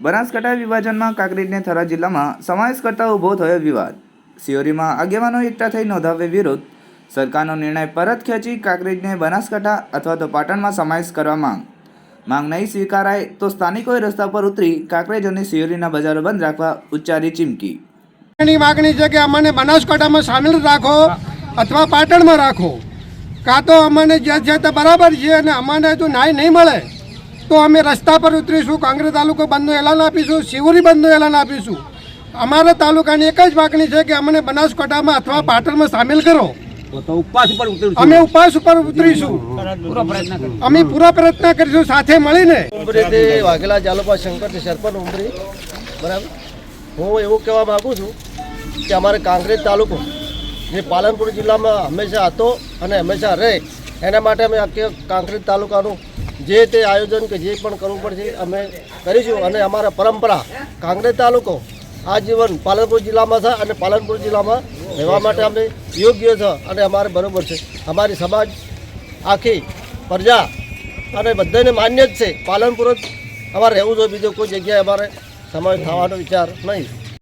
બનાસકાંઠા વિભાજનમાં કાંકરેજને થરા જિલ્લામાં સમાવેશ કરતા ઊભો થયો વિવાદ. સિયોરીમાં આગેવાનો એકઠા થઈ નોંધાવે વિરોધ. સરકારનો નિર્ણય પરત ખેંચી કાંકરેજને બનાસકાંઠા અથવા તો પાટણમાં સમાવેશ કરવા માંગ. માંગ નહીં સ્વીકારાય તો સ્થાનિકોએ રસ્તા પર ઉતરી કાંકરેજ અને સિયોરીના બજારો બંધ રાખવા ઉચ્ચારી ચીમકી. ની માગણી છે કે અમને બનાસકાંઠામાં સામેલ રાખો અથવા પાટણમાં રાખો. કાં તો અમને જ્યાં જ્યાં બરાબર છે અને અમને તો ન્યાય નહીં મળે. તો અમે રસ્તા પર ઉતરીશું કાંગ્રેસ તાલુકો બંધનું એલાન આપીશું શિવરી બંધનું એલાન આપીશું. અમારા તાલુકાની એક જ માગણી છે કે અમને બનાસકાંઠામાં અથવા પાટણમાં સામેલ કરો. અમે ઉપવાસ ઉપર ઉતરીશું. અમે પૂરા પ્રયત્ન કરીશું સાથે મળીને. ઉમરીથી વાઘેલા જાલોપા શંકર સરપંચ ઉમરી. બરાબર? હું એવું કહેવા માગું છું કે અમારે કાંકરેજ તાલુકો જે પાલનપુર જિલ્લામાં હંમેશા હતો અને હંમેશા રહે એના માટે અમે આખી કાંકરેજ તાલુકાનું જે તે આયોજન કે જે પણ કરવું પડશે, અમે કરીશું. અને અમારા પરંપરા કાંગરે તાલુકો, આજીવન પાલનપુર જિલ્લામાં છે અને પાલનપુર જિલ્લામાં રહેવા માટે અમે યોગ્ય છે અને અમારે બરાબર છે. અમારી સમાજ આખી પ્રજા અને બધાને માન્ય જ છે. પાલનપુર જ અમારે રહેવું જોઈએ. બીજો કોઈ જગ્યાએ અમારે સમાજ થવાનો વિચાર નહીં.